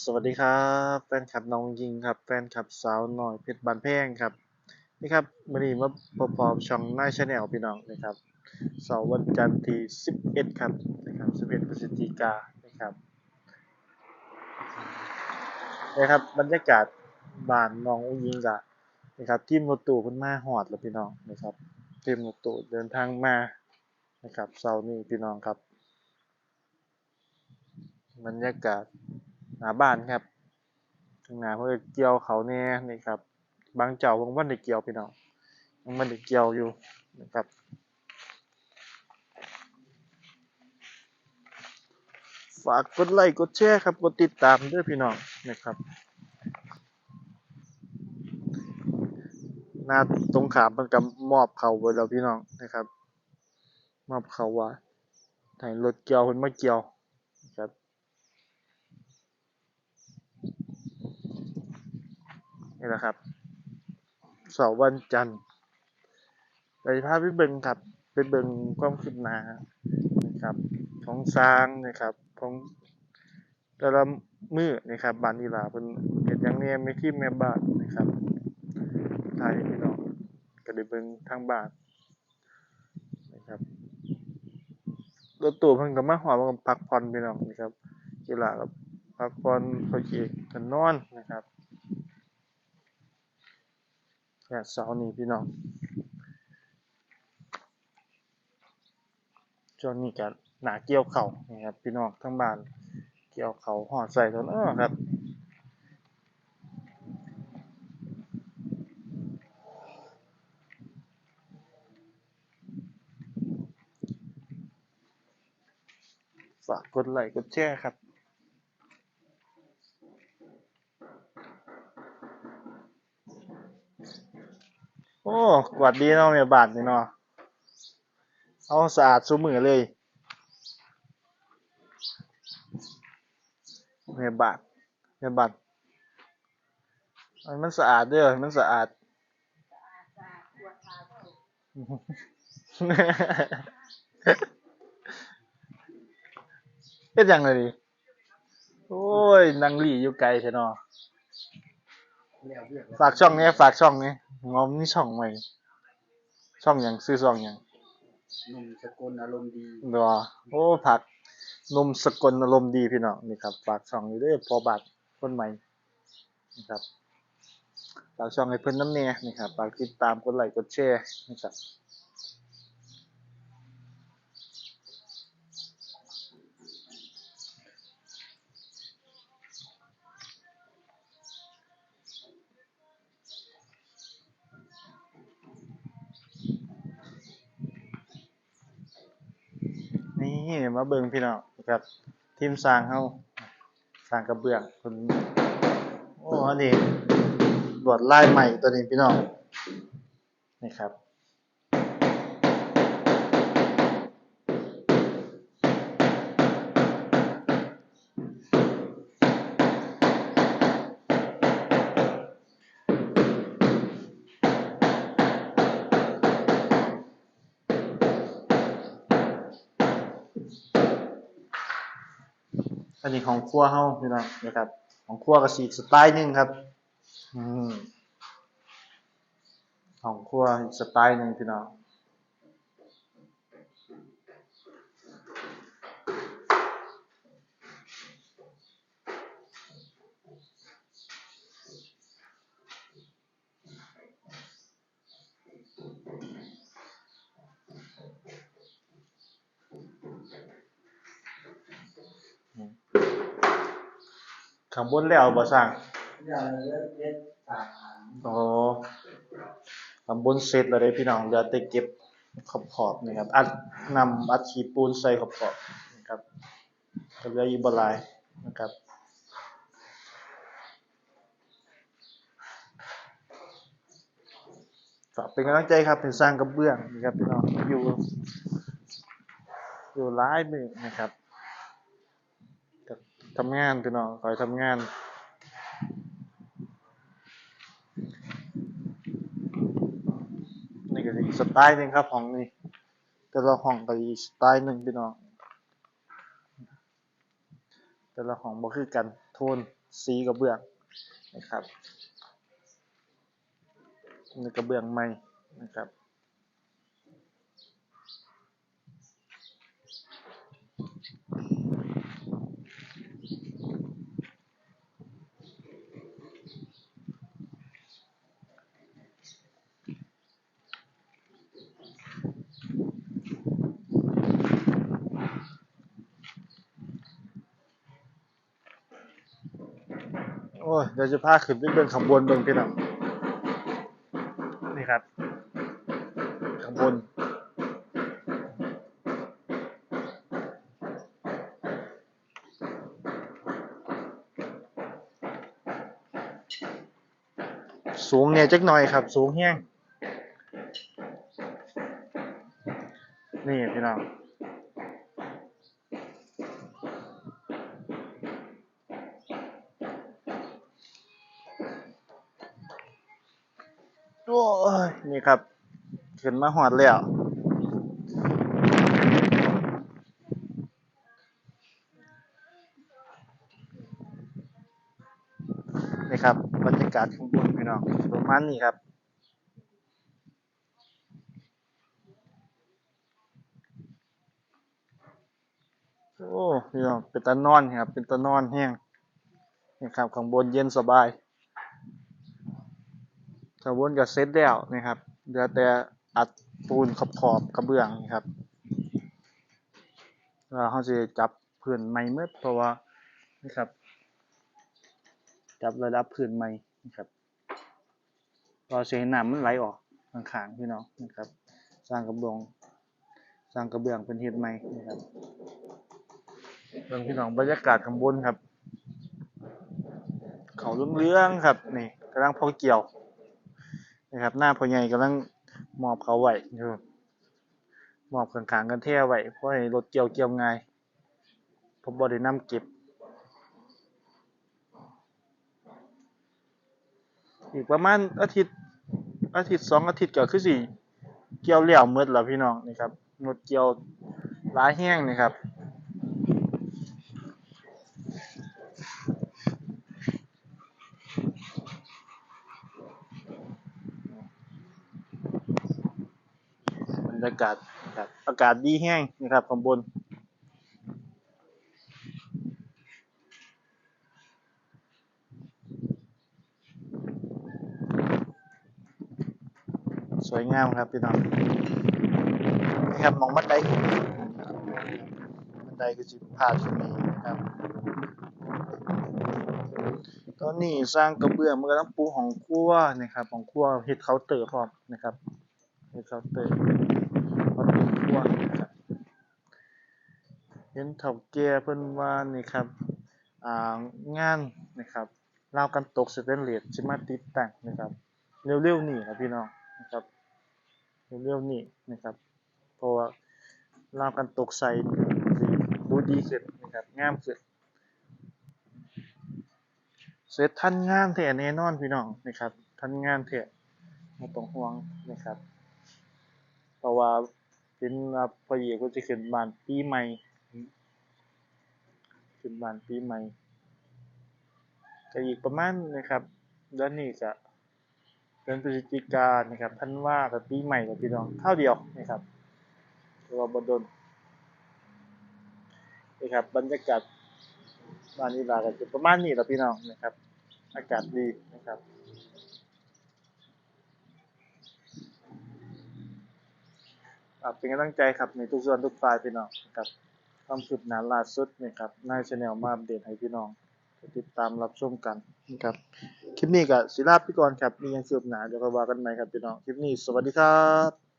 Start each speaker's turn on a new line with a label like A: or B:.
A: สวัสดีครับ แฟนคลับน้องยิงครับ แฟนคลับสาวหน่อยเพชรบานแพงครับ นี่ครับวันนี้มาพบกับช่องหน้าชาแนลพี่น้องนะครับเสาร์วันจันทร์ที่ 11 ครับนะครับ11พฤศจิกายนนะครับนะครับบรรยากาศบ้านน้องอุ้งยิงกะนะครับทีมรถตู้เพิ่นมาฮอดแล้วพี่น้องนะครับทีมรถตู้เดินทางมานะครับเสาร์นี้พี่น้องครับ บรรยากาศ หน้าบ้านครับข้างหน้าเพื่อเกี่ยวเขาแน่นี่ครับ บางเจ้าบางวันได้เกี่ยวพี่น้องยังมันได้เกี่ยวอยู่นะครับฝากกดไลค์กดแชร์ครับกดติดตามด้วยพี่น้องนะครับหน้าตรงขามมันกับมอบเขาไว้แล้วพี่น้องนะครับ มอบเขาว่าให้รถเกี่ยวคนมาเกี่ยวนะครับ นี่แหละครับเสาร์วันจันทร์ไปพาไปเบิ่งครับไปเบิ่งความคืบหน้านะครับ ของสร้างนะครับของแต่ละมือนะครับบานนีลาเป็นเห็ดยังเนี่ยไม่ที่แม่บ้านนะครับไทยพี่น้องก็ได้เบิ่งทางบ้านนะครับรถตู้เพิ่นก็มาหอมาก็พักผ่อนพี่น้องนะครับกีฬากับพักผ่อนเขาเอกกันนอนนะครับ แค่เสานี้พี่น้องช่วงนี้ก็หนาเกี่ยวเข่านะครับพี่น้องทั้งบ้านเกี่ยวเข่าห่อใส่ตัวเนาะครับฝากกดไลค์กดแชร์ครับ โอ้กวาดดีเนาะแม่บ้านนี่เนาะเอาสะอาดซุมือเลยแม่บ้านแม่บ้านให้มันสะอาดเด้อให้มันสะอาดเฮ็ดยังเลยดิโอ้ยนางหลี่อยู่ไกลแท้เนาะฝากช่องนี้ฝากช่องนี้ งอมนี่ช่องใหม่ช่องหยังซื้อช่องหยัง
B: หนุ่มสกุลอารมณ์ดี
A: เนาะโอ้ผักนมสกลอารมณ์ดีพี่น้องนี่ครับฝากช่องนี้เด้อพอบาทคนใหม่นะครับฝากช่องให้เพิ่นน้ำแน่นี่ครับฝากติดตามกดไลค์กดแชร์นะครับ นี่มาเบิ่งพี่น้องครับทีมสร้างเฮาสร้างกระเบื้องคนโอ้อันนี้ลวดลายใหม่ตัวนี้พี่น้องนี่ครับ อันนี้ของครัวเฮาพี่น้องนะครับ ของครัวก็สีสไตล์นึงครับ อืมของครัวสไตล์นึงพี่น้อง ข้างบนแล้วบ่สร้าง
B: อย่าเลิกเล่นสามอัน
A: โอ้ข้างบนเสร็จแล้วเด้พี่น้องเหลือแต่เก็บขอบขอบๆนี่ครับ อัดนำอัดขีปูนใส่ขอบขอบๆนะครับก็เหลืออีกบ่หลายนะครับฝากเป็นกำลังใจครับเป็นสร้างกระเบื้องนะครับพี่น้องอยู่ อยู่ร้ายมือนะครับกับ ทำงานพี่น้องคอยทำงาน นี่ก็อีกสไตล์หนึ่งครับของนี่แต่ละห้องก็อีกสไตล์หนึ่งพี่น้องแต่ละห้องบ่คือกันโทนสีกระเบื้องนะครับนี่กระเบื้องใหม่นะครับ ยเดี๋ยวจะพาขึ้นไปเบิ่งข้างบนเบิ่งพี่น้องนี่ครับข้างบนสูงเนี่ยจักหน่อยครับ สูงแห้งนี่พี่น้อง นี่ครับขึ้นมาหอดแล้วนี่ครับบรรยากาศข้างบนพี่น้องประมาณนี้ครับโอ้พี่น้องเป็นตานอนครับ เป็นตานอนแห้งนี่ครับข้างบนเย็นสบาย ข้างบนก็เสร็จแล้วนะครับเหลือแต่อัดปูนขอบขอบกระเบื้องนี่ครับแล้วเขาจะจับพื้นใหม่เมื่อเพราะว่านี่ครับ จับระดับพื้นใหม่นะครับเราจะเห็นน้ำมันไหลออกข้างๆพี่น้องนะครับ สร้างกระเบื้องสร้างกระเบื้องเป็นเฮ็ดใหม่นะครับเรื่องพี่น้องบรรยากาศข้างบนครับ เขาเรื่องๆครับนี่กำลังพอเกี่ยว นะครับหน้าพ่อใหญ่กำลังมอบเขาไว้อยู่มอบข้างกันแท้ไว้เพราะให้รถเกี่ยวเกี่ยวง่ายผมบ่ได้นำเก็บ อีกประมาณอาทิตย์อาทิตย์สองอาทิตย์ก็คือสิเกี่ยวแล้วหมดแล้วพี่น้องนี่ครับรถเกี่ยวหลายแห้งนี่ครับ บ รยากาศครับอากาศดีแห้งนะครับข้างบนสวยงามครับพี่น้องนี่ครับมองบันไดบันไดก็จะพาขึ้นนี้นะครับ ตอนนี้สร้างกระเบื้องมันก็ต้องปูของครัวนะครับของครัวเฮ็ดเคาน์เตอร์พร้อมนะครับเฮ็ดเคาน์เตอร์าน์เตอร์ครัวนะครับเห็นเฒ่าแก่เพิ่นว่านี่ครับอ่างานนะครับราวกันตกสแตนเลสสิมาติดตั้งนะครับเร็วๆนี้ครับพี่น้องนะครับเร็วๆนี้นะครับเพราะว่าราวกันตกใส่ดูดีขึ้นนะครับงามขึ้นเสร็จทันงานแท้แน่นอนพี่น้องนะครับทันงานแท้ไม่ต้องห่วงนะครับเพราะว่า เป็นว่าพอดีก็จะขึ้นบานปีใหม่ ขึ้นบานปีใหม่ก็อีกประมาณนะครับเดือนนี้ก็เดือนพฤศจิกานะครับท่านว่ากับปีใหม่กับพี่น้องเท่าเดียวนะครับเราะว่าบดนนะครับบรรยากาศบ้านนี้ลากันจะประมาณนี้แหละพี่น้องนะครับ อากาศดีนะครับอ่า เป็นกำลังใจครับในทุกส่วนทุกฝ่ายพี่น้องนะครับความคืบหน้าล่าสุดนี่ครับนายชาแนลมาอัปเดตให้พี่น้องติดตามรับชมกันนะครับคลิปนี้กับศิลาพี่กรครับมียังคืบหน้าเดี๋ยวก็ว่ากันใหม่ครับพี่น้องคลิปนี้สวัสดีครับ